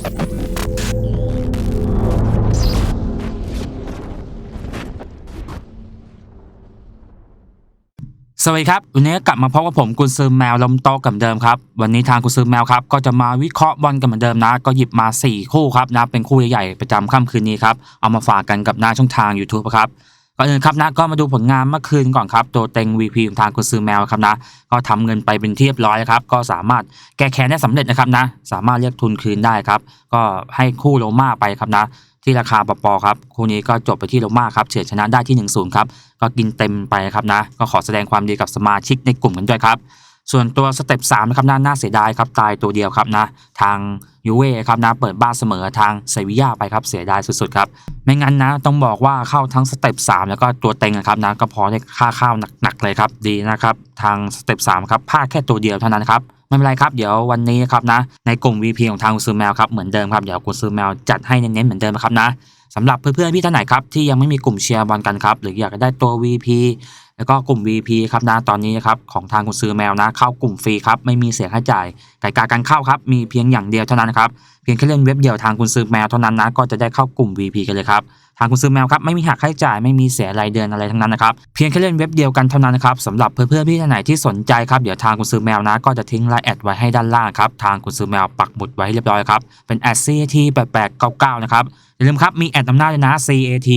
สวัสดีครับ วันนี้กลับมาพบกับผมกุนซือแมวลมโตกับเดิมครับ วันนี้ทางกุนซือแมวครับก็จะมาวิเคราะห์บอลกันเหมือนเดิมนะ ก็หยิบมา 4 คู่ครับนะ เป็นคู่ใหญ่ๆประจำค่ำคืนนี้ครับ เอามาฝากกันกับหน้าช่องทาง YouTube ครับ ก่อนอื่นครับนะก็มาดูผลงานเมื่อคืนก่อนครับตัวเต็ง VP ทางกุนซือแมวครับนะก็ทำเงินไปเป็นที่เรียบร้อยครับก็สามารถแก้แค้นได้สำเร็จนะครับนะสามารถเรียกทุนคืนได้ครับ ก็ให้คู่โรมาไปครับนะที่ราคาปอครับคู่นี้ก็จบไปที่โรมาครับเฉือนชนะได้ที่1-0ครับก็กินเต็มไปครับนะก็ขอแสดงความดีกับสมาชิกในกลุ่มกันด้วยครับส่วนตัวสเต็ป3นะครับน่าเสียดายครับตายตัวเดียวครับนะทาง ยูเว่ครับนะเปิดบ้านเสมอทางเซวิยาไปครับเสียดายสุดๆครับไม่งั้นนะต้องบอกว่าเข้าทั้งสเต็ป3แล้วก็ตัวเต็งนะครับนะก็พอได้ค่าข้าวหนักๆเลยครับดีนะครับทางสเต็ป3ครับพลาดแค่ตัวเดียวเท่านั้นครับไม่เป็นไรครับ เดี๋ยววันนี้ครับนะในกลุ่ม VP ของทางกุซือแมวครับเหมือนเดิมครับเดี๋ยวกุซือแมวจัดให้เน้นๆเหมือนเดิมนะครับนะสำหรับเพื่อนๆพี่ท่านไหนครับที่ยังไม่มีกลุ่มเชียร์บอลกันครับหรืออยากได้ตัว VP แล้วก็กลุ่ม VP ครับนะตอนนี้ครับของทางกุนซือแมวนะเข้ากลุ่มฟรีครับไม่มีเสียค่าใช้จ่ายไก่กาการเข้าครับมีเพียงอย่างเดียวเท่านั้นครับเพียงแค่เล่นเว็บเดียวทางกุนซือแมวเท่านั้นนะก็จะได้เข้ากลุ่ม VP กันเลยครับทางคุณซื้อแมวครับไม่มีหักค่าใช้จ่ายไม่มีเสียรายเดือนอะไรทั้งนั้นนะครับเพียงแค่เล่นเว็บเดียวกันเท่านั้นนะครับสำหรับเพื่อนๆพี่ท่านไหนที่สนใจครับเดี๋ยวทางคุณซื้อแมวนะ ก็จะทิ้งไลน์แอดไว้ให้ด้านล่างครับทางคุณซื้อแมวปักหมุดไว้เรียบร้อยครับเป็นแอด CAT 8899นะครับ อย่าลืมครับ มีแอดนำหน้าเลยนะ CAT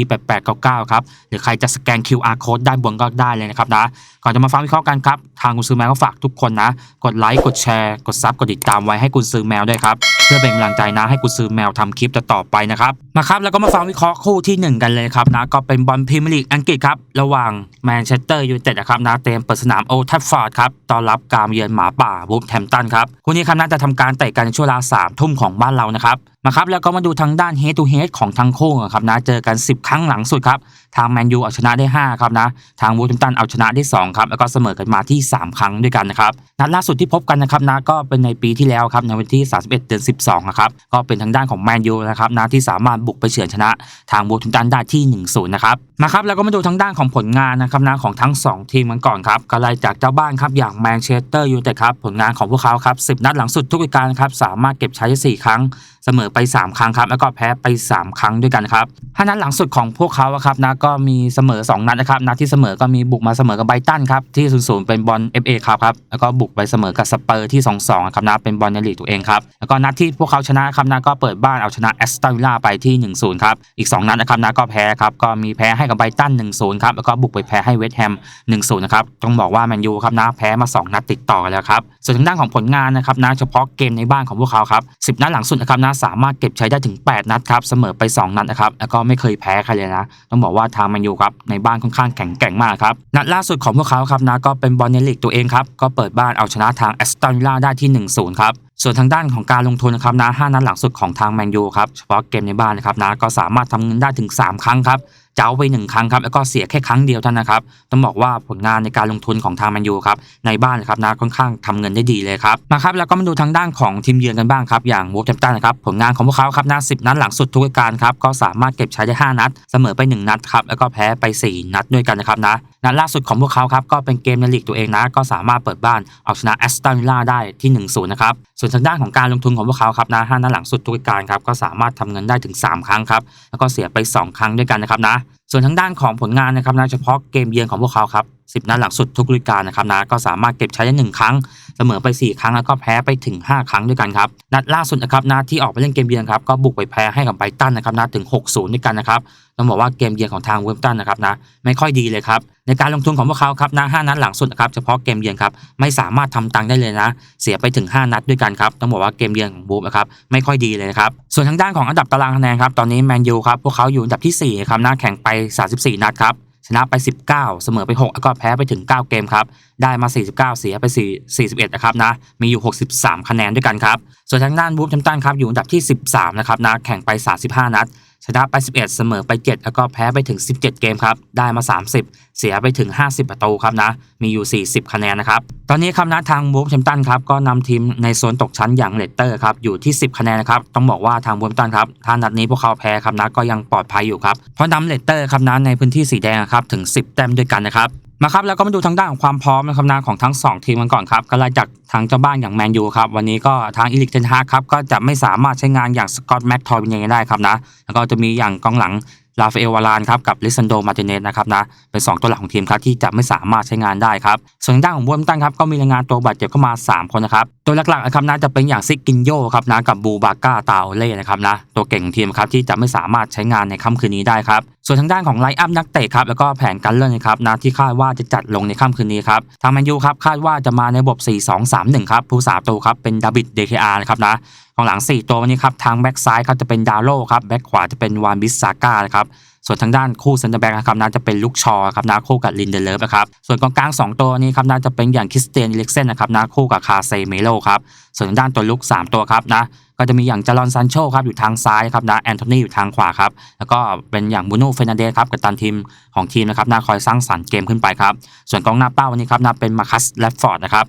8899ครับหรือใครจะสแกน QR code ด้านบนก็ได้เลยนะครับนะก่อนจะมาฟังวิเคราะห์กันครับ ทางคุณซื้อแมวก็ฝากทุกคนนะ กดไลค์ กดแชร์ กดซับ กดติดตามไว้ให้คุณซื้อแมวด้วยครับ เพื่อเป็นกำลังใจนะให้กูซื้อแมวทำคลิปต่อๆไปนะครับ มาครับแล้วก็มาฟังวิเคราะห์คู่ที่ 1 กันเลยครับนะ ก็เป็นบอลพรีเมียร์ลีกอังกฤษครับ ระหว่างแมนเชสเตอร์ยูไนเต็ดนะครับนะเตรียมเปิดสนามโอทัฟฟอร์ดครับต้อนรับการเยือนหมาป่าวูฟแฮมตันครับคู่นี้ครับน่าจะทำการเตะกันในช่วงเวลาสามทุ่มของบ้านเรานะครับมาครับแล้วก็มาดูทางด้าน head to head ของทั้งคู่ครับนะเจอกัน 10 ครั้งหลังสุดครับ ทางแมนยูเอาชนะได้ 5 ครับนะ ทางวูฟแฮมตันเอาชนะได้ 2 ครับ แล้วก็เสมอกันมาที่ 3 ครั้งด้วยกันนะครับ นัดล่าสุดที่พบกันนะครับนะก็เป็นในปีที่แล้วครับ ในวันที่ 31 เดือน 12 นะครับ ก็เป็นทางด้านของแมนยูนะครับนะที่สามารถบุกไปเฉือนชนะ ทางวูฟแฮมตันได้ที่ 1-0 นะครับ มาครับแล้วก็มาดูทางด้านของผลงานนะครับนะของทั้ง 2 ทีมกันก่อนครับก็ไล่จากเจ้าบ้านครับอย่างแมนเชสเตอร์ยูไนเต็ดครับผลงานของพวกเขาครับ10 นัดหลังสุดทุกฤดูกาลครับสามารถเก็บใช้ได้4ครั้งเสมอไป 3 ครั้งครับ แล้วก็แพ้ไป 3 ครั้งด้วยกันครับห้านัดหลังสุดของพวกเขาอะครับนะก็มีเสมอ 2 นัดนะครับนัดที่เสมอก็มีบุกมาเสมอกับไบตันครับที่ 0-0 เป็นบอล FA ครับครับแล้วก็บุกไปเสมอกับสเปอร์ที่ 2-2 ครับนะเป็นบอลในลีกตัวเองครับแล้วก็นัดที่พวกเขาชนะครับนะก็เปิดบ้านเอาชนะแอสตันวิลล่าไปที่ 1-0 ครับอีก 2 นัดนะครับนะก็แพ้ครับก็มีแพ้ให้กับไบตัน 1-0 ครับแล้วก็บุกไปแพ้ให้เวสต์แฮม 1-0 นะครับต้องบอกว่าแมนยูครับนะแพ้มา 2 นัดติดต่อกันแล้วครับส่วนทางด้านของผลงานนะครับนะเฉพาะเกมในบ้านของพวกเขาครับ10 นัดหลังสุดนะครับนะสามารถเก็บใช้ได้ถึง 8 นัดครับเสมอไป 2 นัดนะครับแล้วก็ไม่เคยแพ้ใครเลยนะ ต้องบอกว่าทางแมนยูครับในบ้านค่อนข้างแข็งแกร่งมากครับนัดล่าสุดของพวกเขาครับนะก็เป็นบอลเนลิกตัวเองครับก็เปิดบ้านเอาชนะทางแอสตันวิลล่าได้ที่ 1-0 ครับส่วนทางด้านของการลงทุนนะครับนะ5นัดหลังสุดของทางแมนยูครับเฉพาะเกมในบ้านนะครับนะก็สามารถทำเงินได้ถึง 3 ครั้งครับเจ้าไปหนึ่งครั้งครับแล้วก็เสียแค่ครั้งเดียวเท่านั้นะครับต้องบอกว่าผลงานในการลงทุนของทางแมนยูครับในบ้านนะครับนะค่อนข้างทำเงินได้ดีเลยครับมาครับแล้วก็มาดูทางด้านของทีมเยือนกันบ้างครับอย่างวูฟแฮมตันนะครับผลงานของพวกเขาครับนะสิบนัดหลังสุดทุกกาลครับก็สามารถเก็บใช้ได้ 5 นัด เสมอไป 1 นัดครับแล้วก็แพ้ไป 4 นัดด้วยกันนะครับนะนัดล่าสุดของพวกเขาครับก็เป็นเกมในลีกตัวเองนะก็สามารถเปิดบ้านเอาชนะแอสตันวิลล่าได้ที่ 1-0 นะครับส่วนทางด้านของการลงทุนของพวกเขาครับนะ5นัดหลังสุดทุกกาลครับก็สามารถทำเงินได้ถึง 3 ครั้งครับแล้วก็เสียไป 2 ครั้งด้วยกันนะครับนะ ส่วนทางด้านของผลงานนะครับนะเฉพาะเกมเยือนของพวกเขาครับ10นัดหลังสุดทุกฤดูกาลนะครับนะก็สามารถเก็บใช้ได้1ครั้ง สมอไป 4 ครั้งแล้วก็แพ้ไปถึง 5 ครั้งด้วยกันครับนัดล่าสุดนะครับนะที่ออกไปเล่นเกมเยือนครับก็บุกไปแพ้ให้กับไบตันนะครับนะถึง 6-0 ด้วยกันนะครับต้องบอกว่าเกมเยือนของทางเวมตันนะครับนะไม่ค่อยดีเลยครับในการลงทุนของพวกเขาครับนะ5นัดหลังสุดนะครับเฉพาะเกมเยือนครับไม่สามารถทำตังค์ได้เลยนะ เสียไปถึง 5 นัดด้วยกันครับต้องบอกว่าเกมเยือนของบูฟนะครับไม่ค่อยดีเลยนะครับส่วนทางด้านของอันดับตารางคะแนนครับตอนนี้แมนยูครับพวกเขาอยู่อันดับที่4ครับนะแข่งไป 34 นัดครับ ชนะไป 19 เสมอไป 6 แล้วก็แพ้ไปถึง 9 เกมครับ ได้มา 49 เสียไป 4 41 นะครับนะ มีอยู่ 63 คะแนนด้วยกันครับ ส่วนทางด้านบูฟแชมตันครับอยู่อันดับที่ 13 นะครับนะ แข่งไป 35 นัด ชนะไป 11 เสมอไป 7 แล้วก็แพ้ไปถึง 17 เกมครับ ได้มา 30 เสียไปถึง 50 ประตูครับนะ มีอยู่ 40 คะแนนนะครับ ตอนนี้ครับนะทางบูฟแชมตันครับก็นำทีมในโซนตกชั้นอย่างเลตเตอร์ครับอยู่ที่ 10 คะแนนนะครับ ต้องบอกว่าทางบูฟแฮมตันครับถ้านัดนี้พวกเขาแพ้ครับนะก็ยังปลอดภัยอยู่ครับ เพราะนำเลตเตอร์ครับนะในพื้นที่สีแดงครับถึง 10 แต้มด้วยกันนะครับ มาครับแล้วก็มาดูทางด้านของความพร้อมนะครับนะของทั้ง 2 ทีมกันก่อนครับก็ไล่จากทางเจ้าบ้านอย่างแมนยูครับวันนี้ก็ทางอีลิกเทนฮาครับก็จะไม่สามารถใช้งานอย่างสกอตแม็กทอร์บิเนได้ครับนะแล้วก็จะมีอย่างกองหลัง ลาฟเอลวารานครับกับลิซันโดมาติเนสนะครับนะเป็น 2 ตัวหลักของทีมครับที่จะไม่สามารถใช้งานได้ครับส่วนทางด้านของบูมตันครับก็มีรายงานตัวบาดเจ็บเข้ามา 3 คนนะครับตัวหลักๆนะครับนะจะเป็นอย่างซิกินโยครับนะกับบูบาก้าตาโอเล่นะครับนะตัวเก่งของทีมครับที่จะไม่สามารถใช้งานในค่ำคืนนี้ได้ครับส่วนทางด้านของไลน์อัพนักเตะครับแล้วก็แผนการเล่นนะครับนะที่คาดว่าจะจัดลงในค่ำคืนนี้ครับทางแมนยูครับคาดว่าจะมาในระบบ 4-2-3-1 ครับผู้สาประตูครับเป็นดาวิดเดคอาร์นะครับนะของหลัง 4 ตัววันนี้ครับทางแบ็กซ้ายครับจะเป็นดาโลครับแบ็กขวาจะเป็นวานบิสซาก้านะครับส่วนทางด้านคู่เซนเตอร์แบ็กนะครับน่าจะเป็นลูกชอครับนะคู่กับลินเดเลฟนะครับส่วนกองกลาง 2 ตัวนี้ครับน่าจะเป็นอย่างคริสเตียนอิเล็กเซนนะครับนะคู่กับคาเซเมโลครับส่วนทางด้านตัวลุก 3 ตัวครับนะก็จะมีอย่างจารอนซานโชครับอยู่ทางซ้ายครับนะแอนโทนีอยู่ทางขวาครับแล้วก็เป็นอย่างบูโน่เฟนันเดสครับกับตันทีมของทีมนะครับน่าคอยสร้างสรรค์เกมขึ้นไปครับส่วนกองหน้าเป้าวันนี้ครับน่าเป็นมาคัสแลฟฟอร์ดนะครับ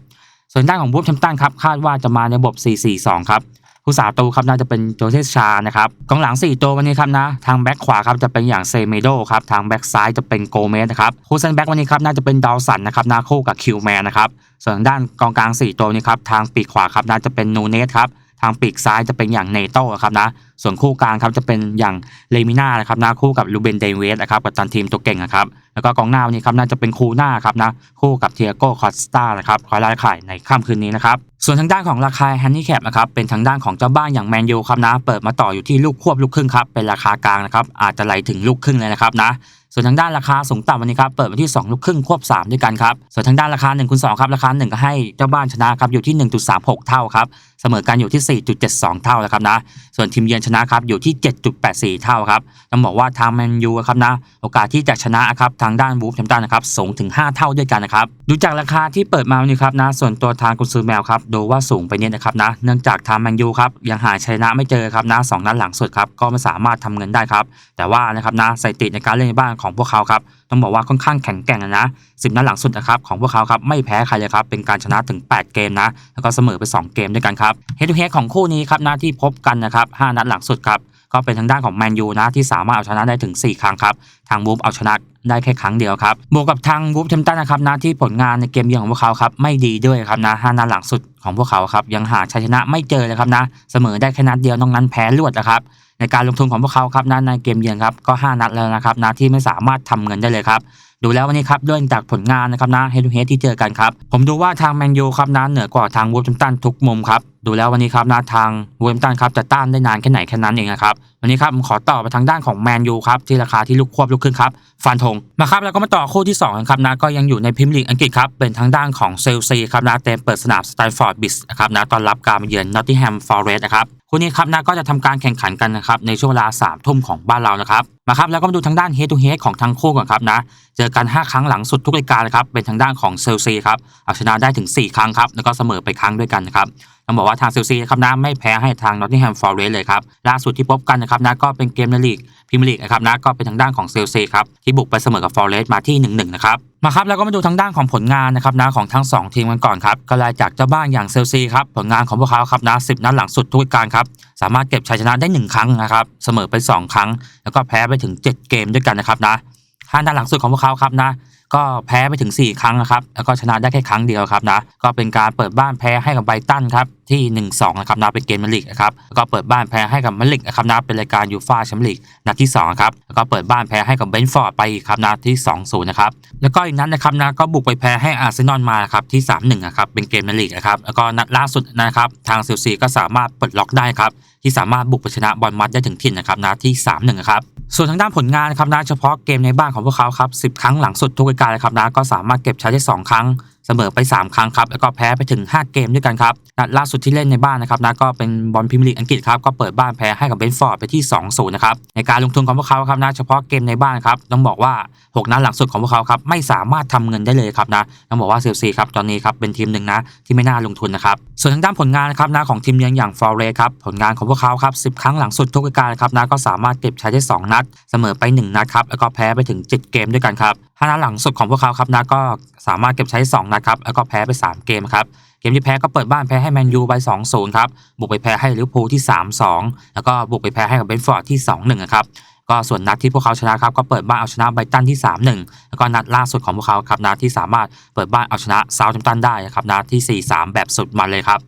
ส่วนด้านของบูฟแชมตันครับคาดว่าจะมาในระบบ 4-4-2 ครับ ผู้สาตูครับน่าจะเป็นโจเซชานะครับกองหลัง 4 ตัววันนี้ครับนะ ทางแบ็คขวาครับจะเป็นอย่างเซเมโดครับทางแบ็คซ้ายจะเป็นโกเมสนะครับคู่เซนแบ็ควันนี้ครับน่าจะเป็นดาวสันนะครับนาคู่กับคิวแมนนะครับส่วนด้านกองกลาง 4 ตัวนี้ครับทางปีกขวาครับน่าจะเป็นนูเนสครับทางปีกซ้ายจะเป็นอย่างเนโต้ครับนะ ส่วนคู่กลางครับจะเป็นอย่างเลมิน่านะครับนะคู่กับลูเบนเดเวสนะครับกับตันทีมตัวเก่งนะครับแล้วก็กองหน้าวันนี้ครับน่าจะเป็นคูน่าครับนะคู่กับเทียโก้คอสตานะครับคอยไล่ไข่ในค่ำคืนนี้นะครับส่วนทางด้านของราคาแฮนดี้แคปนะครับเป็นทางด้านของเจ้าบ้านอย่างแมนยูครับนะเปิดมาต่ออยู่ที่ลูกควบลูกครึ่งครับเป็นราคากลางนะครับอาจจะไหลถึงลูกครึ่งเลยนะครับนะส่วนทางด้านราคาสูงต่ำวันนี้ครับเปิดมาที่ 2 ลูกครึ่งควบ 3 ด้วยกันครับส่วนทางด้านราคา1คูณ2ครับราคา 1 ก็ให้เจ้าบ้านชนะครับอยู่ที่ 1.36 เท่าครับเสมอกันอยู่ที่ 4.72 เท่าแล้วครับนะส่วนทีมเยือนชนะครับอยู่ที่ 7.84 เท่าครับต้องบอกว่าทางแมนยูครับนะโอกาสที่จะชนะครับทางด้านบูฟแชมตันนะครับสูงถึง 5 เท่าด้วยกันนะครับดูจากราคาที่เปิดมาวันนี้ครับนะส่วนตัวทางกุนซือแมวครับดูว่าสูงไปนิดนะครับนะเนื่องจากทางแมนยูครับยังหาชัยชนะไม่เจอครับนะสองนัดหลังสุดครับก็ไม่สามารถทำเงินได้ครับแต่ว่านะครับนะสถิติในการเล่นในบ้านของพวกเขาครับ ต้องบอกว่าค่อนข้างแข็งแกร่งนะสิบนัดหลังสุดนะครับของพวกเขาครับไม่แพ้ใครเลยครับเป็นการชนะถึง 8 เกมนะแล้วก็เสมอไป 2 เกมด้วยกันครับเฮดทูเฮดของคู่นี้ครับหน้าที่พบกันนะครับ5นัดหลังสุดครับ ก็เป็นทางด้านของแมนยูนะที่สามารถเอาชนะได้ถึง 4 ครั้งครับ ทางบูฟเอาชนะได้แค่ครั้งเดียวครับ บวกกับทางบูฟเทมตันนะครับนะที่ผลงานในเกมเยือนของพวกเขาครับไม่ดีด้วยครับนะห้านัดหลังสุดของพวกเขาครับยังหาชัยชนะไม่เจอเลยครับนะเสมอได้แค่นัดเดียวนอกนั้นแพ้รวดนะครับในการลงทุนของพวกเขาครับนะในเกมเยือนครับก็ 5 นัดแล้วนะครับนะที่ไม่สามารถทำเงินได้เลยครับ ดูแล้ววันนี้ครับด้วยจากผลงานนะครับนะเฮด o เฮดที่เจอกันครับ ผมดูว่าทางแมนยูครับนะเหนือกว่าทางวูฟแฮมตันทุกมุมครับดูแล้ววันนี้ครับนะทางวูฟแฮมตันครับจะต้านได้นานแค่ไหนแค่นั้นเองนะครับวันนี้ครับผมขอต่อไปทางด้านของแมนยูครับที่ราคาที่ลูกควบลูกครึ่งครับฟันธงมาครับแล้วก็มาต่อคู่ที่2กันครับนะก็ยังอยู่ในพรีเมียร์ลีกอังกฤษครับเป็นทางด้านของเซลซีครับนะเต็มเปิดสนามสไตนฟอร์ดบิสนะครับนะต้อนรับการมาเยือนนอตติงแฮมฟอร์เรสต์นะครับ คู่นี้ครับนะก็จะทำการแข่งขันกันนะครับในช่วงเวลา3ามทุ่มของบ้านเรานะครับมาครับแล้วก็มาดูทางด้าน head to h e a ของทั้งคู่ก่อนครับนะเจอกัน 5 ครั้งหลังสุดทุกรายการนะครับเป็นทางด้านของเซลซีครับเอาชนะได้ถึง 4 ครั้งครับแล้วก็เสมอไปครั้งด้วยกันนะครับต้องบอกว่าทางเซลซีครับนะไม่แพ้ให้ทางนอตติงแฮมฟอร์เรสเลยครับล่าสุดที่พบกันนะครับนะก็เป็นเกมในลีกพรีเมียร์ลีกนะครับนะก็เป็นทางด้านของเซลซีครับที่บุกไปเสมอกับฟอร์เรสมาที่1-1นะครับ มาครับแล้วก็มาดูทางด้านของผลงานนะครับนะของทั้ง 2 ทีมกันก่อนครับก็ไล่จากเจ้าบ้านอย่างเซลซีครับผลงานของพวกเขาครับนะสินัดหลังสุดทุกการครับสามารถเก็บชัยชนะได้ 1 ครั้งนะครับเสมอไป 2 ครั้ง แล้วก็แพ้ไปถึง 7 เกมด้วยกันนะครับนะห้านัดหลังสุดของพวกเขาครับนะ ก็แพ้ไปถึง 4 ครั้งนะครับ แล้วก็ชนะได้แค่ครั้งเดียวครับนะ ก็เป็นการเปิดบ้านแพ้ให้กับไบตันครับที่ 1-2 นะครับนะเป็นเกมมาลิกนะครับ แล้วก็เปิดบ้านแพ้ให้กับมาลิกนะครับนะเป็นรายการยูฟ่าแชมเปี้ยนลีกนัดที่2ครับ แล้วก็เปิดบ้านแพ้ให้กับเบนฟอร์ดไปอีกครับนัดที่ 2-0 นะครับ แล้วก็อีกนัดนะครับนะก็บุกไปแพ้ให้อาร์เซนอลมาครับที่ 3-1 นะครับเป็นเกมมาลิกนะครับ แล้วก็นัดล่าสุดนะครับทางเซลซีก็สามารถปลดล็อกได้ครับ ที่สามารถบุกไปชนะบอลมัดได้ถึงถิ่นนะครับนัดที่3-1นะครับส่วนทางด้านผลงานนะครับนะเฉพาะเกมในบ้านของพวกเขาครับ10 ครั้งหลังสุดทุกรายการเลยครับนะก็สามารถเก็บชัยได้ 2 ครั้ง เสมอไป 3 ครั้งครับแล้วก็แพ้ไปถึง 5 เกมด้วยกันครับนัดล่าสุดที่เล่นในบ้านนะครับนะก็เป็นบอลพรีเมียร์ลีกอังกฤษครับก็เปิดบ้านแพ้ให้กับเบนฟอร์ดไปที่ 2-0 นะครับในการลงทุนของพวกเขาครับนะเฉพาะเกมในบ้านครับต้องบอกว่า 6 นัดหลังสุดของพวกเขาครับไม่สามารถทำเงินได้เลยครับนะต้องบอกว่าเซลซีครับตอนนี้ครับเป็นทีมหนึ่งนะที่ไม่น่าลงทุนนะครับส่วนทางด้านผลงานนะครับนะของทีมเยือนอย่างฟอร์เรสครับผลงานของพวกเขาครับ10 ครั้งหลังสุดทุกการครับนะก็สามารถเก็บชัยได้ 2 นัด เสมอไป 1 นัดครับแล้วก็แพ้ไปถึง 7 เกมด้วยกันครับห้านัดหลังสุดของพวกเขาครับนะก็สามารถเก็บชัย2นะครับแล้วก็แพ้ไป 3 เกมครับเกมที่แพ้ก็เปิดบ้านแพ้ให้แมนยูไป2-0ครับบุกไปแพ้ให้ลิเวอร์พูลที่ 3-2 แล้วก็บุกไปแพ้ให้กับเบนฟอร์ดที่ 2-1นะครับก็ส่วนนัดที่พวกเขาชนะครับก็เปิดบ้านเอาชนะไบตันที่ 3-1 แล้วก็นัดล่าสุดของพวกเขาครับนัดที่สามารถเปิดบ้านเอาชนะเซาท์แฮมป์ตันได้ครับนัดที่ 4-3 แบบสุดมันเลยครับ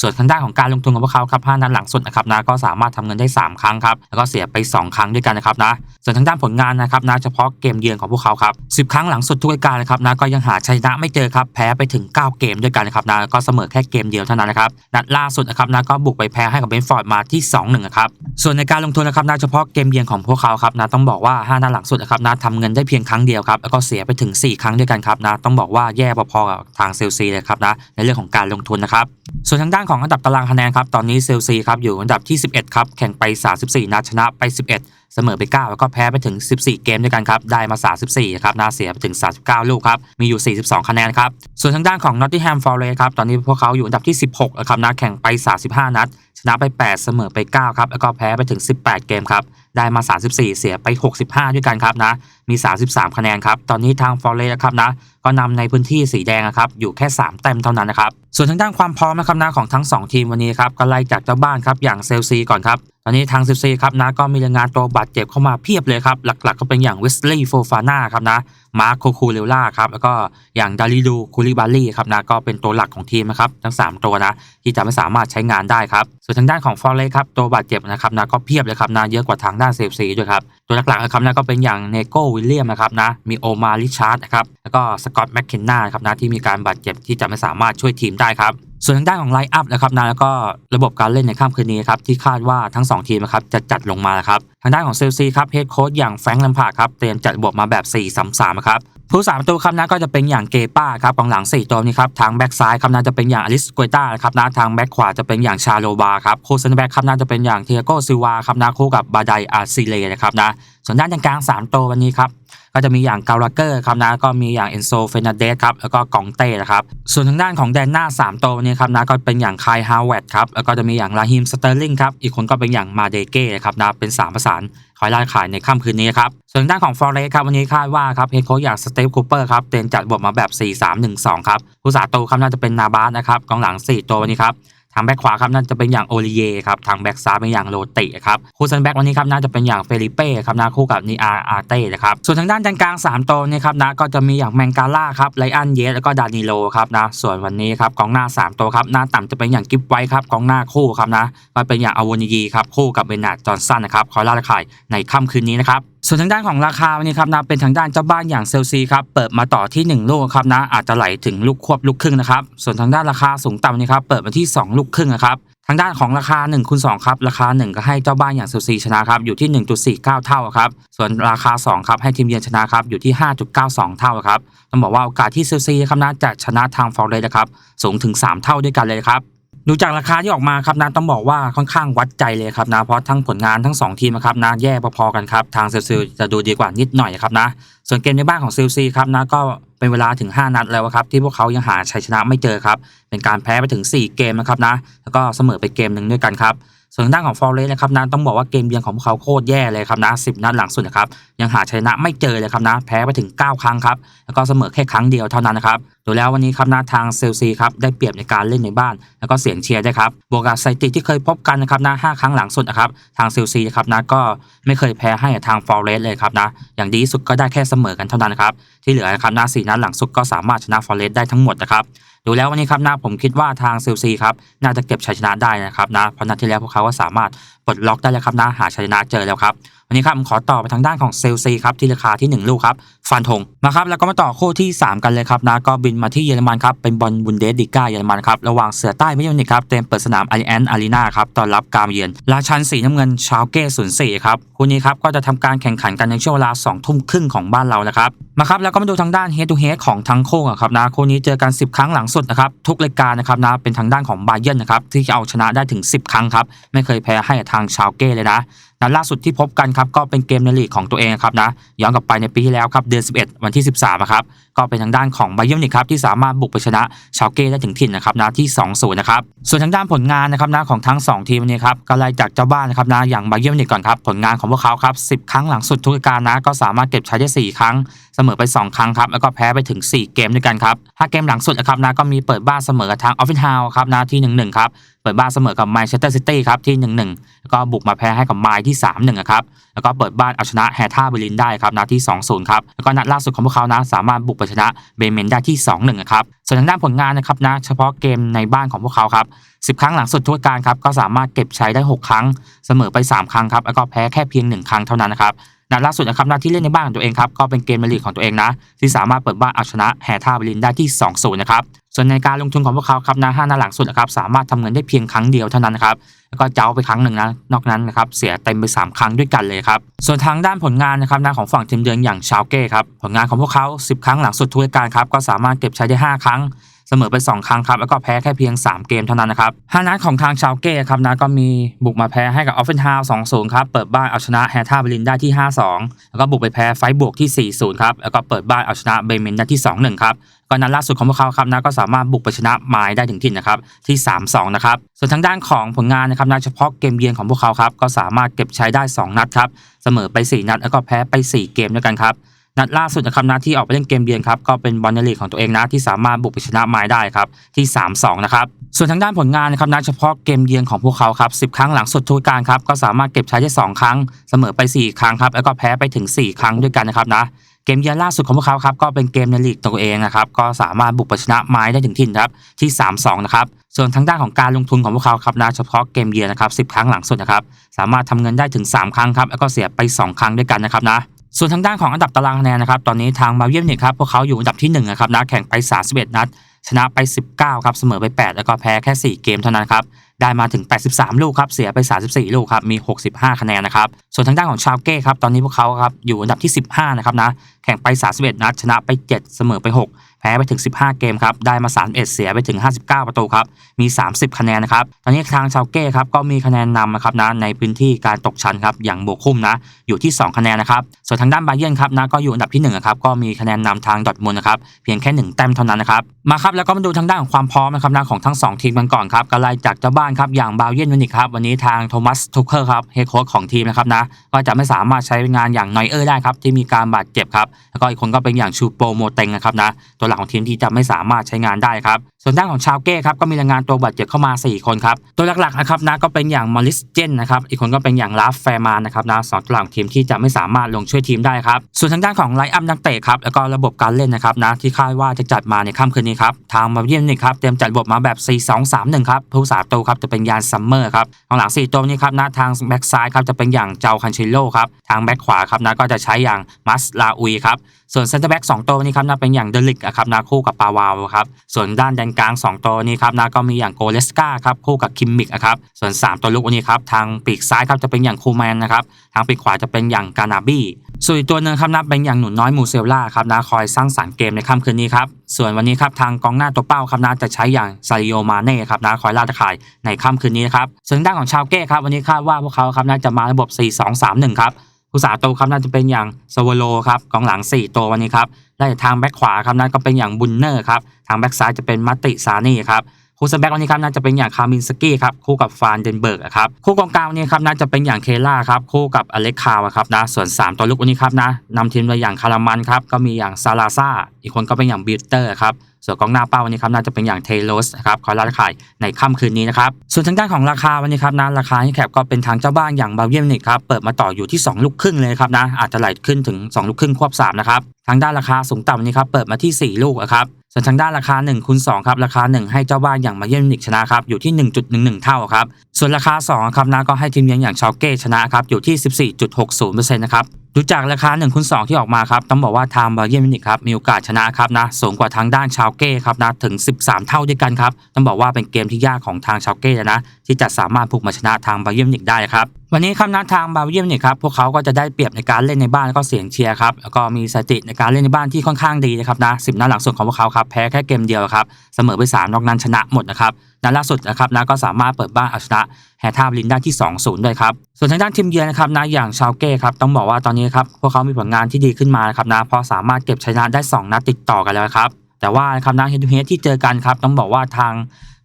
ส่วนทางด้านของการลงทุนของพวกเขาครับ5นัดหลังสุดนะครับนะก็สามารถทำเงินได้ 3 ครั้งครับแล้วก็เสียไป 2 ครั้งด้วยกันนะครับนะส่วนทางด้านผลงานนะครับนะเฉพาะเกมเยือนของพวกเขาครับ10ครั้งหลังสุดทุกรายการนะครับนะก็ยังหาชัยชนะไม่เจอครับแพ้ไปถึง 9 เกมด้วยกันนะครับนะก็เสมอแค่เกมเดียวเท่านั้นนะครับนัดล่าสุดนะครับนะก็บุกไปแพ้ให้กับเบนฟอร์ดมาที่ 2-1นะครับส่วนในการลงทุนนะครับนะเฉพาะเกมเยือนของพวกเขาครับนะต้องบอกว่า5นัดหลังสุดนะครับนะทำเงินได้เพียงครั้งเดียวครับแล้วก็เสียไปถึง 4 ครั้งด้วยกันครับนะต้องบอกว่าแย่พอๆกับทางเซลซีเลยครับนะในเรื่องของการลงทุนนะครับส่วนทางด้านของอันดับตารางคะแนนครับตอนนี้เซลซีครับอยู่อันดับที่ 11 ครับ แข่งไป 34 นัดชนะไป 11 เสมอไป 9 แล้วก็แพ้ไปถึง 14 เกมด้วยกันครับ ได้มา 34 ครับน่าเสียไปถึง 39 ลูกครับ มีอยู่ 42 คะแนนครับ ส่วนทางด้านของนอตติแฮมฟอร์เรสครับตอนนี้พวกเขาอยู่อันดับที่ 16นะครับนะแข่งไป 35 นัด ชนะไป 8 เสมอไป 9 ครับ แล้วก็แพ้ไปถึง 18 เกมครับ ได้มา 34 เสียไป 65 ด้วยกันครับนะ มี 33 คะแนนครับ ตอนนี้ทาง Forest นะครับนะ ก็นำในพื้นที่สีแดงครับ อยู่แค่ 3 แต้มเท่านั้นนะครับ ส่วนทางด้านความพร้อมนะครับนะของทั้ง 2 ทีมวันนี้ครับ ก็ไล่จากเจ้าบ้านครับ อย่างเซลซีก่อนครับ ตอนนี้ทางเซลซีครับนะ ก็มีรายงานตัวบาดเจ็บเข้ามาเพียบเลยครับ หลักๆ ก็เป็นอย่างเวสลีย์โฟฟาน่าครับนะ มาร์คโคคูเลล่าครับแล้วก็อย่างดาริลูคูลิบาลีครับนะก็เป็นตัวหลักของทีมนะครับทั้ง 3 ตัวนะที่จะไม่สามารถใช้งานได้ครับส่วนทางด้านของฟอร์เรสครับตัวบาดเจ็บนะครับนะก็เพียบเลยครับนะเยอะกว่าทางด้านเซฟซีด้วยครับ ตัวหลักๆนะครับนะก็เป็นอย่างเนโก้วิลเลียมนะครับนะมีโอมาริชาร์ดนะครับแล้วก็สกอตต์แมคเคนนาครับนะที่มีการบาดเจ็บที่จะไม่สามารถช่วยทีมได้ครับส่วนทางด้านของไลน์อัพนะครับนะแล้วก็ระบบการเล่นในค่ำคืนนี้ครับที่คาดว่าทั้ง 2 ทีมนะครับจะจัดลงมาครับทางด้านของเซลซีครับเฮดโค้ชอย่างแฟรงค์ลัมพาร์ดครับเตรียมจัดระบบมาแบบ 4-3-3ครับ ผู้สามตัวครับนะก็จะเป็นอย่างเกป้าครับกองหลัง 4 ตัวนี้ครับทางแบ็กซ้ายครับนะจะเป็นอย่างอลิสกวยต้าครับนะทางแบ็กขวาจะเป็นอย่างชาโลบาครับโคเซนแบ็กครับนะจะเป็นอย่างเทียโกซิวาครับนะคู่กับบาไดอาซิเลนะครับนะ ส่วนด้านกลาง3ตัววันนี้ครับก็จะมีอย่างกาลาเกอร์ครับนะก็มีอย่างเอนโซเฟนาเดสครับแล้วก็กองเต้นะครับส่วนทางด้านของแดนหน้า 3 ตัวนี้ครับนะก็เป็นอย่างคายฮาวเวดครับแล้วก็จะมีอย่างลาฮิมสเตอร์ลิงครับอีกคนก็เป็นอย่างมาเดเก้ครับนะเป็น3ประสานคอยล่าขายในค่ำคืนนี้ครับส่วนทางด้านของฟอร์เรสครับวันนี้คาดว่าครับเฮดโค้ชอย่างสเตฟคูเปอร์ครับเตรียมจัดบทมาแบบ 4-3-1-2 ครับผู้สาตูครับน่าจะเป็นนาบาสนะครับกองหลัง 4 ตัววันนี้ครับ ทางแบ็กขวาครับน่าจะเป็นอย่างโอลิเยครับทางแบ็กซ้ายเป็นอย่างโรติครับคู่เซนแบ็กวันนี้ครับน่าจะเป็นอย่างเฟลิเป้ครับนะคู่กับนีอาอาเต้นะครับส่วนทางด้านกลาง3ตัวนี่ครับนะก็จะมีอย่างแมงกาล่าครับไลอันเยสแล้วก็ดานิโลครับนะส่วนวันนี้ครับกองหน้า 3 ตัวครับหน้าต่ำจะเป็นอย่างกิฟไว้ครับกองหน้าคู่ครับนะก็เป็นอย่างอาวนิยีครับคู่กับเบนนาร์ดจอห์นสันนะครับคอยล่าราคายในค่ำคืนนี้นะครับ ส่วนทางด้านของราคาวันนี้ครับนะเป็นทางด้านเจ้าบ้านอย่างเซลซีครับเปิดมาต่อที่ 1 ลูกครับนะอาจจะไหลถึงลูกควบลูกครึ่งนะครับส่วนทางด้านราคาสูงต่ำนี่ครับเปิดมาที่ 2 ลูกครึ่งนะครับทางด้านของราคา1คูณ2ครับราคา 1 ก็ให้เจ้าบ้านอย่างเซลซีชนะครับอยู่ที่ 1.49 เท่าครับส่วนราคา2ครับให้ทีมเยือนชนะครับอยู่ที่ 5.92 เท่าครับต้องบอกว่าโอกาสที่เซลซีครับนะจะชนะทางฟอร์เรสนะครับสูงถึง 3 เท่าด้วยกันเลยครับ ดูจากราคาที่ออกมาครับนะต้องบอกว่าค่อนข้างวัดใจเลยครับนะเพราะทั้งผลงานทั้ง 2 ทีมนะครับนะแย่พอๆกันครับทางเซลซีจะดูดีกว่านิดหน่อยครับนะส่วนเกมในบ้านของเซลซีครับนะก็เป็นเวลาถึง 5 นัดแล้วครับที่พวกเขายังหาชัยชนะไม่เจอครับเป็นการแพ้ไปถึง 4 เกมนะครับนะแล้วก็เสมอไปเกมหนึ่งด้วยกันครับ ส่วนทางด้านของฟอร์เรสนะครับนะต้องบอกว่าเกมเยือนของพวกเขาโคตรแย่เลยครับนะ10นัดหลังสุดนะครับยังหาชนะไม่เจอเลยครับนะแพ้ไปถึง 9 ครั้งครับแล้วก็เสมอแค่ครั้งเดียวเท่านั้นนะครับดูแล้ววันนี้ครับนะทางเซลซีครับได้เปรียบในการเล่นในบ้าน แล้วก็เสียงเชียร์ด้วยครับบวกกับสถิติที่เคยพบกันนะครับนะ5ครั้งหลังสุดนะครับทางเซลซีครับนะก็ไม่เคยแพ้ให้ทางฟอร์เรสเลยครับนะอย่างดีที่สุดก็ได้แค่เสมอกันเท่านั้นครับที่เหลือนะครับนะ4นัดหลังสุดก็สามารถชนะฟอร์เรสได้ทั้งหมดนะครับ ดูแล้ววันนี้ครับนะผมคิดว่าทางเซลซีครับน่าจะเก็บชัยชนะได้นะครับนะเพราะนัดที่แล้วพวกเขาก็สามารถ ปลดล็อกได้แล้วครับนะหาชัยชนะเจอแล้วครับวันนี้ครับขอต่อไปทางด้านของเซลซีครับที่ราคาที่ 1 ลูกครับฟันธงมาครับแล้วก็มาต่อคู่ที่ 3 กันเลยครับนะก็บินมาที่เยอรมันครับเป็นบอลบุนเดสดิก้าเยอรมันครับระหว่างเสือใต้ไม่ยอนิครับเตรียมเปิดสนามอาริแอนอารีนาครับต้อนรับการเยือนราชันสีน้ำเงินชาวเก้ศูนย์สี่ครับคู่นี้ครับก็จะทำการแข่งขันกันในช่วงเวลา2ทุ่มครึ่งของบ้านเรานะครับมาครับแล้วก็มาดูทางด้านเฮดทูเฮดของทั้งคู่อะครับนะคู่นี้เจอกัน 10 ครั้งหลังสุดนะครับทุกรายการนะครับนะเป็นทางด้านของบาเยิร์นนะครับที่เอาชนะได้ถึง 10 ครั้งครับไม่เคยแพ้ให้ทางชาวเก้เลยนะนัดล่าสุดที่พบกันครับก็เป็นเกมในลีกของตัวเองครับนะย้อนกลับไปในปีที่แล้วครับเดือน 11 วันที่ 13ครับก็เป็นทางด้านของไบเยอร์นิกครับที่สามารถบุกไปชนะชาวเก้ได้ถึงถิ่นนะครับนะที่2-0นะครับส่วนทางด้านผลงานนะครับนะของทั้ง 2 ทีมนี้ครับก็ไล่จากเจ้าบ้านนะครับนะอย่างไบเยอร์นิกก่อนครับผลงานของพวกเขาครับ10 ครั้งหลังสุดทุกการนะก็สามารถเก็บชัยได้ 4 ครั้ง เสมอไป 2 ครั้งครับแล้วก็แพ้ไปถึง 4 เกมด้วยกันครับ5เกมหลังสุดนะครับนะก็มีเปิดบ้านเสมอกับทางออฟฟิศฮาวครับนะที่ 1-1 ครับปิดบ้านเสมอกับแมนเชสเตอร์ซิตี้ครับที่ 1-1แล้วก็บุกมาแพ้ให้กับไมลที่3-1นะครับแล้วก็เปิดบ้านเอาชนะแฮท่าเบอร์ลินได้ครับนัดที่ 2-0ครับแล้วก็นัดล่าสุดของพวกเขานะสามารถบุกไปชนะเบเมนได้ที่ 2-1นะครับส่วนทางด้านผลงานนะครับนะเฉพาะเกมในบ้านของพวกเขาครับ 10 ครั้งหลังสุดทุกการครับก็สามารถเก็บใช้ได้ 6 ครั้งเสมอไป 3 ครั้งครับแล้วก็แพ้แค่เพียง 1 ครั้งเท่านั้นนะครับนัดล่าสุดนะครับนัดที่เล่นในบ้านของตัวเองครับก็เป็นเกมในลีกของตัวเองนะ ที่สามารถเปิดบ้านเอาชนะแฮท่าเบร์ลินได้ที่ 2-0 นะครับส่วนในการลงทุนของพวกเขาครับนะห้านัดหลังสุดนะครับสามารถทำเงินได้เพียงครั้งเดียวเท่านั้นนะครับแล้วก็เจ้าไปครั้งหนึ่งนะนอกนั้นนะครับเสียเต็มไป 3 ครั้งด้วยกันเลยครับส่วนทางด้านผลงานนะครับนะของฝั่งทีมเยือนอย่างชาวเก้ครับผลงานของพวกเขา 10 ครั้งหลังสุดทุกการครับก็สามารถเก็บใช้ได้ 5 ครั้ง เสมอไป2ครั้งครับแล้วก็แพ้แค่เพียง 3 เกมเท่านั้นนะครับห้านัดของทางชาวเก้ครับนะก็มีบุกมาแพ้ให้กับออฟเฟนทาว2-0ครับเปิดบ้านเอาชนะแฮท่าเบลินได้ที่ 5-2 แล้วก็บุกไปแพ้ไฟบวกที่ 4-0ครับแล้วก็เปิดบ้านเอาชนะเบเมนได้ที่ 2-1 ครับก็นัดล่าสุดของพวกเขาครับนะก็สามารถบุกไปชนะไมล์ได้ถึงถิ่นนะครับที่ 3-2 นะครับส่วนทางด้านของผลงานนะครับนะเฉพาะเกมเยือนของพวกเขาครับก็สามารถเก็บใช้ได้ 2 นัดครับเสมอไป 4 นัด แล้วก็แพ้ไป 4 เกมด้วยกันครับ นัดล่าสุดนะครับนะที่ออกไปเล่นเกมเยือนครับก็เป็นบอลในลีกของตัวเองนะที่สามารถบุกไปชนะไม้ได้ครับที่ 3-2 นะครับส่วนทางด้านผลงานนะครับนะเฉพาะเกมเยือนของพวกเขาครับ10 ครั้งหลังสุดทุกการครับก็สามารถเก็บใช้ได้ 2 ครั้ง เสมอไป 4 ครั้งครับแล้วก็แพ้ไปถึง 4 ครั้งด้วยกันนะครับนะเกมเยือนล่าสุดของพวกเขาครับก็เป็นเกมในลีกตัวเองนะครับก็สามารถบุกไปชนะไม้ได้ถึงถิ่นครับที่ 3-2 นะครับส่วนทางด้านของการลงทุนของพวกเขาครับนะเฉพาะเกมเยือนนะครับ10 ครั้งหลังสุดนะครับสามารถทำเงินได้ถึง 3 ครั้งครับแล้วก็เสียไป 2 ครั้งด้วยกันนะครับนะ ส่วนทางด้านของอันดับตารางคะแนนนะครับตอนนี้ทางบาเยียมเนี่ยครับพวกเขาอยู่อันดับที่1นะครับนะแข่งไป 31 นัด ชนะไป 19ครับเสมอไป 8 แล้วก็แพ้แค่ 4 เกมเท่านั้นครับได้มาถึง 83 ลูกครับเสียไป 34 ลูกครับมี 65 คะแนนนะครับส่วนทางด้านของชาวเก้ครับตอนนี้พวกเขาครับอยู่อันดับที่ 15 นะครับนะแข่งไป 31 นัด ชนะไป 7 เสมอไป 6 พ้ไปถึง 15 เกมครับ ได้มา 31 เสียไปถึง 59 ประตูครับ มี 30 คะแนนนะครับ ตอนนี้ทางชาวเก้ครับก็มีคะแนนนำนะครับนะในพื้นที่การตกชั้นครับอย่างโบกคุ้มนะอยู่ที่ 2 คะแนนนะครับ ส่วนทางด้านบาเยนครับนะก็อยู่อันดับที่1นะครับก็มีคะแนนนำทางดอทมุนนะครับเพียงแค่ 1 แต้มเท่านั้นนะครับมาครับแล้วก็มาดูทางด้านของความพร้อมนะครับนะของทั้ง 2 ทีมกันก่อนครับก็ไล่จากเจ้าบ้านครับอย่างบาเยิร์นมินิกครับวันนี้ทางโทมัสทูเคอร์ครับเฮดโค้ชของทีมนะครับนะก็จะไม่สามารถใช้งานอย่างนอยเออร์ได้ครับที่มีการบาดเจ็บครับแล้วก็อีกคนก็เป็นอย่างชูโปโมเต็งนะครับนะตัวหลักของทีมที่จะไม่สามารถใช้งานได้ครับ ส่วนด้านของชาวเก้ครับก็มีแรายงานตัวบาดเจ็บเข้ามา 4 คนครับตัวหลักๆนะครับนะก็เป็นอย่างมอริสเจนนะครับอีกคนก็เป็นอย่างลาฟแฟมานนะครับนะสองตัวหลักของทีมที่จะไม่สามารถลงช่วยทีมได้ครับส่วนทางด้านของไลอัพนักเตะครับแล้วก็ระบบการเล่นนะครับนะที่คาดว่าจะจัดมาในค่ำคืนนี้ครับทางมาเยี่ยมนี่ครับเตรียมจัดระบบมาแบบ 4-2-3-1ครับผู้สาตัวครับจะเป็นยานซัมเมอร์ครับทางหลัง4ตัวนี้ครับนะทางแบ็กซ้ายครับจะเป็นอย่างเจ้าคันเชโลครับทางแบ็กขวาครับนะก็จะใช้อย่างมัสลาอุยครับส่วนเซนเตอร์แบ็กสองตัวนี้ครับนะเป็นอย่างเดลิกครับนะคู่กับปาวาวครับส่วนด้านแดนกลาง 2 ตัวนี้ครับนะก็มีอย่างโกเลสกาครับคู่กับคิมมิกครับส่วน 3 ตัวลุกวันนี้ครับทางปีกซ้ายครับจะเป็นอย่างคูแมนนะครับทางปีกขวาจะเป็นอย่างกานาบี้ส่วนอีกตัวหนึ่งครับนะเป็นอย่างหนุนน้อยมูเซลล่าครับนะคอยสร้างสรรค์เกมในค่ำคืนนี้ครับส่วนวันนี้ครับทางกองหน้าตัวเป้าครับนะจะใช้อย่างซาริโอมาเน่ครับนะคอยลาตะข่ายในค่ำคืนนี้ครับส่วนด้านของชาวเก้ครับวันนี้คาดว่าพวกเขาครับน่าจะมาระบบ 4-2-3-1 ครับผู้สาตัวครับน่าจะเป็นอย่างสวโลครับกองหลัง 4 ตัววันนี้ครับ ได้ทางแบ็คขวาครับนั่นก็เป็นอย่างบุนเนอร์ครับทางแบ็คซ้ายจะเป็นมัตติซานี่ครับคู่เซนแบ็กวันนี้ครับน่าจะเป็นอย่างคามินสกี้ครับคู่กับฟานเดนเบิร์กครับคู่กองกลางวันนี้ครับน่าจะเป็นอย่างเคล่าครับคู่กับอเล็กคาวครับนะส่วน 3 ตัวลุกวันนี้ครับนะนำทีมโดยอย่างคารามันครับก็มีอย่างซาลาซาอีกคนก็เป็นอย่างบิวเตอร์ครับ ส่วนกองหน้าเป้าวันนี้ครับน่าจะเป็นอย่างเทโลสครับคอยล่าตะข่ายในค่ำคืนนี้นะครับส่วนทางด้านของราคาวันนี้ครับนะราคาให้แคปก็เป็นทางเจ้าบ้านอย่างบาเยียมนิกครับเปิดมาต่ออยู่ที่ 2 ลูกครึ่งเลยครับนะอาจจะไหลขึ้นถึง 2 ลูกครึ่งควบ3นะครับทางด้านราคาสูงต่ำวันนี้ครับเปิดมาที่ 4 ลูกอะครับส่วนทางด้านราคา1คูณ2ครับราคา 1 ให้เจ้าบ้านอย่างมาเยี่ยมนิกชนะครับอยู่ที่ 1.11 เท่าครับ ส่วนราคา2ครับนะก็ให้ทีมเยือนอย่างชาวเก้ชนะครับอยู่ที่ 14.60%นะครับดูจากราคา1คูณ2ที่ออกมาครับต้องบอกว่าทางบาเยียนมิวนิกครับมีโอกาสชนะครับนะสูงกว่าทางด้านชาวเก้ครับนะถึง 13 เท่าด้วยกันครับต้องบอกว่าเป็นเกมที่ยากของทางชาวเก้นะที่จะสามารถผูกมาชนะทางบาเยียนมิวนิกได้ครับวันนี้ครับนะทางบาเยียนมิวนิกครับพวกเขาก็จะได้เปรียบในการเล่นในบ้านแล้วก็เสียงเชียร์ครับแล้วก็มีสถิติในการเล่นในบ้านที่ค่อนข้างดีนะครับนะ10นัดหลังสุดของพวกเขาครับแพ้แค่เกมเดียวครับเสมอไป3นอกนั้นชนะหมดนะครับนัดล่าสุดนะครับนะก็สามารถเปิดบ้านเอาชนะแฮท่าบลินได้ที่ 2-0 ด้วยครับ ส่วนทางด้านทีมเยือนนะครับนะอย่างชาวเก้ครับต้องบอกว่าตอนนี้ครับพวกเขามีผลงานที่ดีขึ้นมานะครับนะเพอสามารถเก็บชนะได้ 2 นัดติดต่อกันแล้วครับแต่ว่านะครับนะเฮดทูเฮดที่เจอกันครับต้องบอกว่าทาง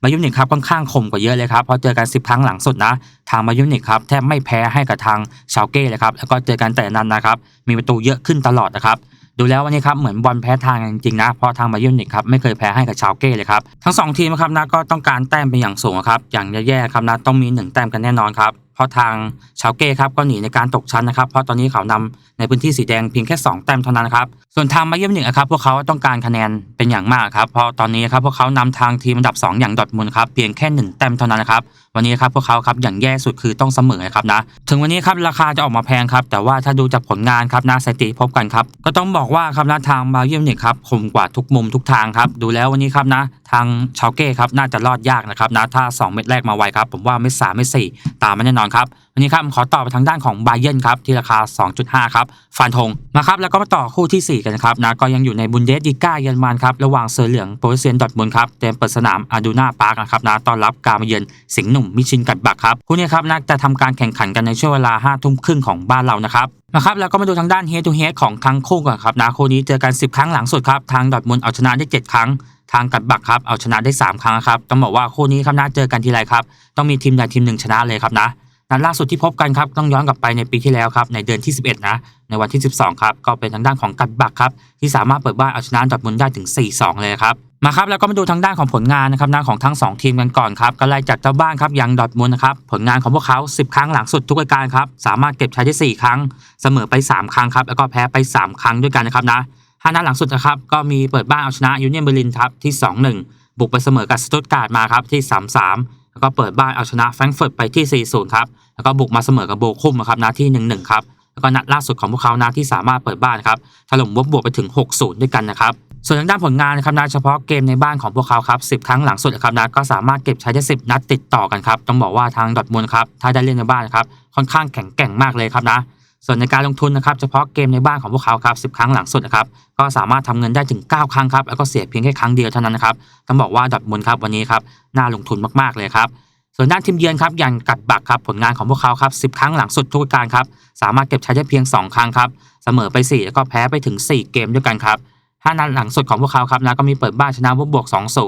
มายุนิกครับค่อนข้างคมกว่าเยอะเลยครับเพอเจอกัน 10 ครั้งหลังสุดนะทางมายุนิกครับแทบไม่แพ้ให้กับทางชาวเก้เลยครับแล้วก็เจอกันแต่นั้นนะครับมีประตูเยอะขึ้นตลอดนะครับ ดูแล้ววันนี้ครับเหมือนบอลแพ้ทางจริงๆนะเพราะทางบาเยิร์นมิวนิกครับไม่เคยแพ้ให้กับชาวเก้เลยครับทั้งสองทีมครับนะก็ต้องการแต้มเป็นอย่างสูงครับอย่างแย่ๆครับนะต้องมีหนึ่งแต้มกันแน่นอนครับเพราะทางชาวเก้ครับก็หนีในการตกชั้นนะครับเพราะตอนนี้เขานำในพื้นที่สีแดงเพียงแค่ 2 แต้มเท่านั้นครับส่วนทางบาเยิร์นมิวนิกนะครับพวกเขาต้องการคะแนนเป็นอย่างมากครับเพราะตอนนี้ครับพวกเขานำทางทีมอันดับ 2 อย่างดอร์ทมุนครับเพียงแค่ 1 แต้มเท่านั้นครับวันนี้ครับพวกเขาครับอย่างแย่สุดคือต้องเสมอครับนะถึงวันนี้ครับราคาจะออกมาแพงครับแต่ว่าถ้าดูจากผลงานครับนะสติพบกันครับก็ต้องบอกว่าครับนะทางบาเยิร์นมิวนิกครับคมกว่าทุกมุมทุกทางครับดูแล้ววันนี้ครับนะทางชาวเก้ครับน่าจะรอดยากนะครับนะถ้า 2 เม็ดแรกมาไวครับผมว่าเม็ดสามเม็ดสี่ตามมาแน่นอนครับวันนี้ครับขอต่อไปทางด้านของไบเยนครับที่ราคา 2.5 ครับฟันธงมาครับแล้วก็มาต่อคู่ทีสี่4 กันครับนะก็ยังอยู่ในบุนเดสลีก้าเยอรมันครับระหว่างเสือเหลืองโปรเซียนดอทมุนครับเตรียมเปิดสนามอาดูนาพาร์คนะครับนะต้อนรับการมาเยือนสิงห์หนุ่มมิชินกัดบักครับคู่นี้ครับน่าจะทำการแข่งขันกันในช่วงเวลา5้าทุ่มครึ่งของบ้านเรานะครับนะครับแล้วก็มาดูทางด้านเฮดทูเฮดของทั้งคู่กันครับนะคู่นี้เจอกัน 10 ครั้งหลังสุดครับทางดอทมุนเอาชนะได้ 7 ครั้งทางกัดบักครับเอาชนะได้ 3 ครั้งครับต้องบอกว่าคู่นี้ครับน่าเจอกันทีไรครับต้องมีทีมใดทีมหนึ่งชนะเลยครับนะ นัดล่าสุดที่พบกันครับต้องย้อนกลับไปในปีที่แล้วครับในเดือนที่ 11 นะ ในวันที่ 12 ครับก็เป็นทางด้านของกัดบักครับที่สามารถเปิดบ้านเอาชนะดอร์ทมุนได้ถึง 4-2 เลยครับมาครับแล้วก็มาดูทางด้านของผลงานนะครับนะของทั้ง 2 ทีมกันก่อนครับก็ไล่จากเจ้าบ้านครับยังดอร์ทมุนนะครับผลงานของพวกเขา 10 ครั้งหลังสุดทุกรายการครับสามารถเก็บชัยได้ 4 ครั้ง เสมอไป 3 ครั้งครับแล้วก็แพ้ไป 3 ครั้งด้วยกันนะครับนะห้านัดหลังสุดนะครับก็มีเปิดบ้านเอาชนะยูเนียนเบอร์ลินครับที่ 2-1 บุกไปเสมอกับสตุตการ์ดมาครับที่ 3-3 แล้วก็เปิดบ้านเอาชนะแฟรงก์เฟิร์ตไปที่ 4-0 ครับ แล้วก็บุกมาเสมอกับโบคุมนะครับนาที่ 1-1 ครับ แล้วก็นัดล่าสุดของพวกเขานาที่สามารถเปิดบ้านครับ ถล่มวบบวกไปถึง 6-0 ด้วยกันนะครับส่วนทางด้านผลงานนะครับนะเฉพาะเกมในบ้านของพวกเขาครับ10ครั้งหลังสุดนะครับนะก็สามารถเก็บใช้ได้10นัดติดต่อกันครับต้องบอกว่าทางดอทมูลครับถ้าได้เล่นในบ้านครับค่อนข้างแข็งแกร่งมากเลยครับนะ ส่วนในการลงทุนนะครับเฉพาะเกมในบ้านของพวกเขาครับ10ครั้งหลังสุดนะครับก็สามารถทำเงินได้ถึง 9 ครั้งครับแล้วก็เสียเพียงแค่ครั้งเดียวเท่านั้นนะครับต้องบอกว่าดอทมุนครับวันนี้ครับน่าลงทุนมากๆเลยครับส่วนด้านทีมเยือนครับอย่างกัดบักครับผลงานของพวกเขาครับ10 ครั้งหลังสุดทุกการครับสามารถเก็บใช้ได้เพียง 2 ครั้งครับเสมอไป 4 แล้วก็แพ้ไปถึง 4 เกมด้วยกันครับห้านัดหลังสุดของพวกเขาครับนะก็มีเปิดบ้านชนะบวกบวก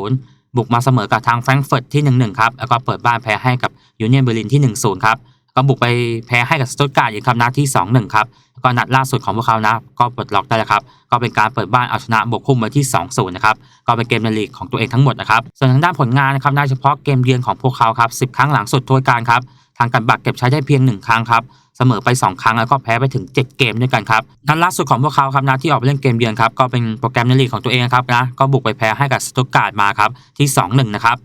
2-0บุกมาเสมอกับทางแฟรงก์เฟิร์ตที่ 1-1 ครับ แล้วก็เปิดบ้านแพ้ให้กับยูเนียนเบอร์ลินที่ 1-0 ครับ ก็บุกไปแพ้ให้กับสตุตการ์ดอีกครับนะที่ 2-1 ครับก็นัดล่าสุดของพวกเขานะก็ปลดล็อกได้แล้วครับก็เป็นการเปิดบ้านเอาชนะบวกคุ้มไว้ที่ 2-0 นะครับก็เป็นเกมในลีกของตัวเองทั้งหมดนะครับส่วนทางด้านผลงานนะครับโดยเฉพาะเกมเยือนของพวกเขาครับ10 ครั้งหลังสุดทุกรายการครับทางการบักเก็บใช้ได้เพียง 1 ครั้งครับเสมอไป 2 ครั้งแล้วก็แพ้ไปถึง 7 เกมด้วยกันครับนัดล่าสุดของพวกเขาครับนะที่ออกไปเล่นเกมเยือนครับก็เป็นโปรแกรมในลีกของตัวเองครับนะก็บุกไปแพ้ให้กับสตุตการ์ดมาครับที่ 2-1 นะครับ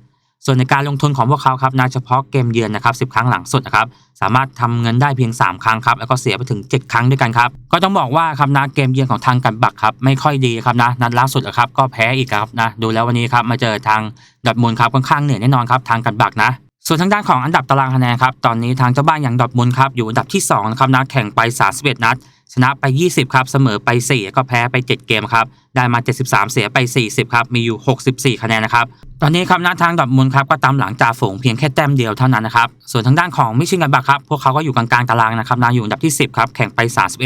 ส่วนในการลงทุนของพวกเขาครับนะเฉพาะเกมเยือนนะครับ10ครั้งหลังสุดนะครับสามารถทำเงินได้เพียง 3 ครั้งครับแล้วก็เสียไปถึง 7 ครั้งด้วยกันครับก็ต้องบอกว่าครับนะเกมเยือนของทางกันบักครับไม่ค่อยดีครับนะนัดล่าสุดนะครับก็แพ้อีกครับนะดูแล้ววันนี้ครับมาเจอทางดอทมุนด์ครับค่อนข้างเหนื่อยแน่นอนครับทางกันบักนะส่วนทางด้านของอันดับตารางคะแนนครับตอนนี้ทางเจ้าบ้านอย่างดอทมุนด์ครับอยู่อันดับที่2นะครับนะแข่งไป31นัด ชนะไป 20 ครับ เสมอไป 4 ก็แพ้ไป 7 เกมครับ ได้มา 73 เสียไป 40 ครับ มีอยู่ 64 คะแนนนะครับ ตอนนี้ครับนะทางดอทมุนครับก็ตามหลังจ่าฝูงเพียงแค่แต้มเดียวเท่านั้นนะครับ ส่วนทางด้านของมิชิกันบักครับ พวกเขาก็อยู่กลางๆตารางนะครับนะอยู่อันดับที่ 10 ครับ แข่งไป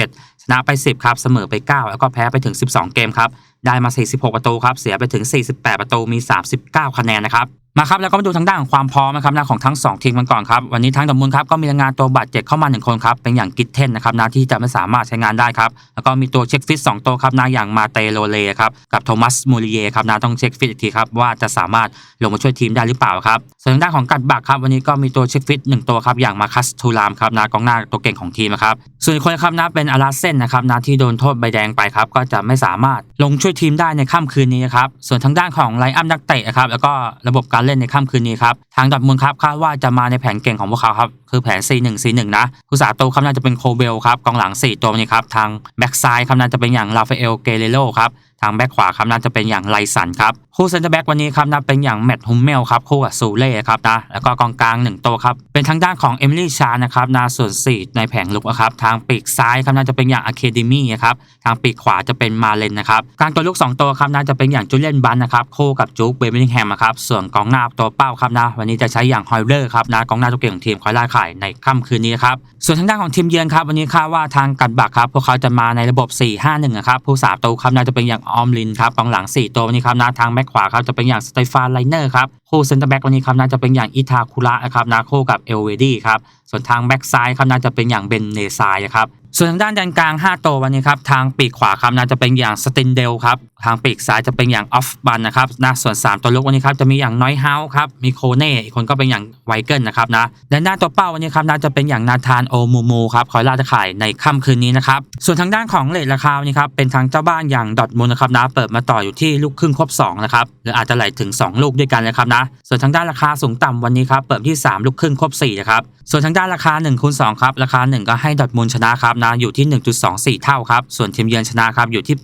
31 ชนะไป 10 ครับ เสมอไป 9 แล้วก็แพ้ไปถึง 12 เกมครับ ได้มา 46 ประตูครับ เสียไปถึง 48 ประตู มี 39 คะแนนนะครับมาครับแล้วก็มาดูทางด้านของความพร้อมนะครับนะของทั้ง 2 ทีมกันก่อนครับวันนี้ทางดอทมุนครับก็มีรายงานตัวบาดเจ็บเข้ามา1คนครับเป็นอย่างกิตเทนนะครับนะที่จะไม่สามารถช้งานได้ครับ แล้วก็มีตัวเช็คฟิต2ตัวครับนะอย่างมาเตโลเลครับกับโทมัสมูริเยครับนะต้องเช็คฟิตอีกทีครับว่าจะสามารถลงมาช่วยทีมได้หรือเปล่าครับส่วนทางด้านของกัดบักครับวันนี้ก็มีตัวเช็คฟิต1ตัวครับอย่างมาคัสทูรามครับนะกองหน้าตัวเก่งของทีมครับส่วนคนครับนะเป็นอาราเซนนะครับนะที่โดนโทษใบแดงไปครับก็จะไม่สามารถลงช่วยทีมได้ในค่ำคืนนี้ครับส่วนทางด้านของไลอัมนักเตะครับแล้วก็ระบบการเล่นในค่ำคืนนี้ครับทางดอทมุนครับคาดว่าจะมาในแผนเก่งของพวกเขาครับคือแผน 4-1 4-1 นะผู้สาตัวครับน่าจะเป็นโคเบลครับกองหลัง 4 ตัวนี้ครับทางแบ็กซ้ายครับนั้นจะเป็นอย่างราฟาเอลเกเรโรครับ ทางแบ็กขวาครับน่าจะเป็นอย่างไลสันครับคู่เซนเตอร์แบ็กวันนี้ครับน่าเป็นอย่างแมตต์ฮุมเมลครับคู่กับซูเล่ครับนะแล้วก็กองกลางหนึ่งตัวครับเป็นทางด้านของเอมิลี่ชานะครับนาส่วนสี่ในแผงลุกนะครับทางปีกซ้ายครับน่าจะเป็นอย่างอะเคเดมี่ครับทางปีกขวาจะเป็นมาเลนนะครับกลางตัวลุกสองตัวครับน่าจะเป็นอย่างจูเลียนบันนะครับคู่กับจู๊กเบมิลิงแฮมนะครับส่วนกองหน้าตัวเป้าครับนะวันนี้จะใช้อย่างฮอยเลอร์ครับนะกองหน้าตัวเก่งของทีมคอยล่าข่ายในค่ำคืนนี้ครับส่วนทางด้านของทีมเยือนครับวันนี้คาดว่าทางกัดบักครับพวกเขาจะมาในระบบ 4-5-1นะครับผู้สาตัวครับน่าจะเป็นอย่างออมลินครับกองหลัง 4 ตัววันนี้ครับนะทางแบ็คขวาครับจะเป็นอย่างสเตฟานไลเนอร์ครับคู่เซนเตอร์แบ็กวันนี้ครับน่าจะเป็นอย่างอิทาคุระนะครับนะคู่กับเอลเวดี้ครับส่วนทางแบ็กซ้ายครับน่าจะเป็นอย่างเบนเนซายครับ ส่วนทางด้านแดนกลาง 5 ตัววันนี้ครับทางปีกขวาครับน่าจะเป็นอย่างสตินเดลครับทางปีกซ้ายจะเป็นอย่างออฟบันนะครับนะส่วน 3 ตัวลุกวันนี้ครับจะมีอย่างน้อยเฮาครับมีโคเน่อีกคนก็เป็นอย่างไวเกิลนะครับนะและด้านตัวเป้าวันนี้ครับน่าจะเป็นอย่างนาธานโอมูมูครับคอยล่าตะข่ายในค่ำคืนนี้นะครับส่วนทางด้านของเลทราคาวันนี้ครับเป็นทางเจ้าบ้านอย่างดอทมูลนะครับนะเปิดมาต่ออยู่ที่ลูกครึ่งครบ2นะครับหรืออาจจะไหลถึง 2 ลูกด้วยกันนะครับนะส่วนทางด้านราคาสูงต่ำวันนี้ครับเปิดที่ 3 ลูกครึ่งครบ4นะครับส่วนทางด้านราคา1คูณ2ครับราคา 1 ก็ให้ดอทมูลชนะครับนะอยู่ที่ 1.24 เท่าครับ ส่วนทีมเยือนชนะครับอยู่ที่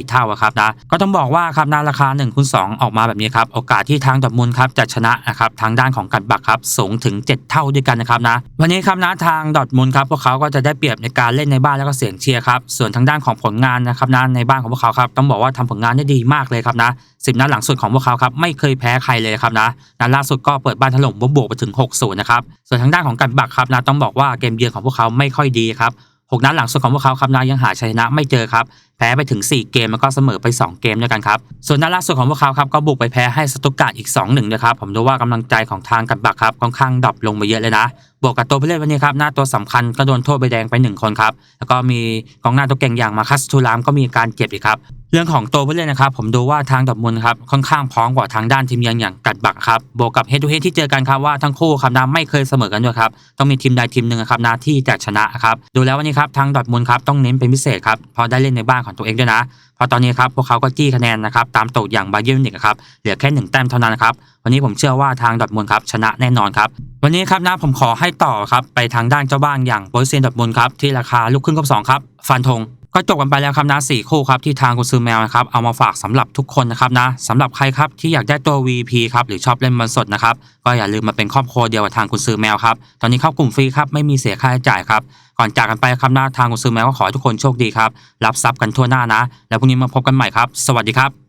8.34 เท่าครับนะ ก็ต้องบอกว่าครับนะราคา1คูณ2ออกมาแบบนี้ครับ โอกาสที่ทางดอทมูลครับจะชนะนะครับทางด้านของกัดบักครับสูงถึง 7 เท่าด้วยกันนะครับนะ วันนี้ครับนะทางดอทมูลครับพวกเขาก็จะได้เปรียบในการเล่นในบ้านแล้วก็เสียงเชียร์ครับ ส่วนทางด้านของผลงานนะครับนะในบ้านของพวกเขาครับต้องบอกว่าทำผลงานได้ดีมากเลยครับนะ สิบนัดหลังสุดของพวกเขาครับไม่เคยแพ้ใครเลยครับนะนัดล่าสุดก็เปิดบ้านถล่มบวกไปถึง 6-0 นะครับ ส่วนทางด้านของกัดบักครับนะต้องบอกว่าเกมเยือนของพวกเขาไม่ค่อยดีครับหกนัดหลังสุดของพวกเขาครับนะยังหาชัยชนะไม่เจอครับ แพ้ไปถึง 4 เกมแล้วก็เสมอไป 2 เกมด้วยกันครับ ส่วนนัดล่าสุดของพวกเขาครับก็บุกไปแพ้ให้สตุตการ์ดอีก 2-1นะครับผมดูว่ากำลังใจของทางกัดบักครับค่อนข้างดรอปลงไปเยอะเลยนะบวกกับตัวผู้เล่นวันนี้ครับหน้าตัวสำคัญก็โดนโทษใบแดงไป 1 คนครับแล้วก็มีกองหน้าตัวเก่งอย่างมาคัสทูรามก็มีการเจ็บอีกครับ เรื่องของตัวผู้เล่นนะครับ ผมดูว่าทางดอกมุลครับค่อนข้างพร้อมกว่าทางด้านทีมเยือนอย่างกัดบักครับบวกกับเฮดทูเฮดที่เจอกันครับว่าทั้งคู่ครับนะไม่เคยเสมอกันด้วยครับต้องมีทีมใดทีมหนึ่งครับนะที่จะชนะครับดูแล้ววันนี้ครับทางดอทมุลครับต้องเน้นเป็นพิเศษครับพราะได้เล่นในบ้านของตัวเองด้วยนะพราะตอนนี้ครับพวกเขาก็จี้คะแนนนะครับตามตดอย่างบาเยิร์นมิวนิกครับเหลือแค่หนึ่งแต้มเท่านั้นครับวันนี้ผมเชื่อว่าทางดอทมุลครับชนะแน่นอนครับวันนี้ครับนะผมขอให้ต่อครับไปทางด้านเจ้าบ้านอย่างโบรเซียนดอทมุลครับที่ราคาลูกครึ่งกับสองครับฟันธง ก็จบกันไปแล้วครับนะสี่คู่ครับที่ทางคุณซื้อแมวนะครับเอามาฝากสำหรับทุกคนนะครับนะสำหรับใครครับที่อยากได้ตัว VP ครับหรือชอบเล่นบอลสดนะครับก็อย่าลืมมาเป็นครอบครัวเดียวกับทางคุณซื้อแมวครับตอนนี้เข้ากลุ่มฟรีครับไม่มีเสียค่าใช้จ่ายครับก่อนจากกันไปครับนะทางคุณซื้อแมวก็ขอให้ทุกคนโชคดีครับรับทรัพย์กันทั่วหน้านะ แล้วพรุ่งนี้มาพบกันใหม่ครับ สวัสดีครับ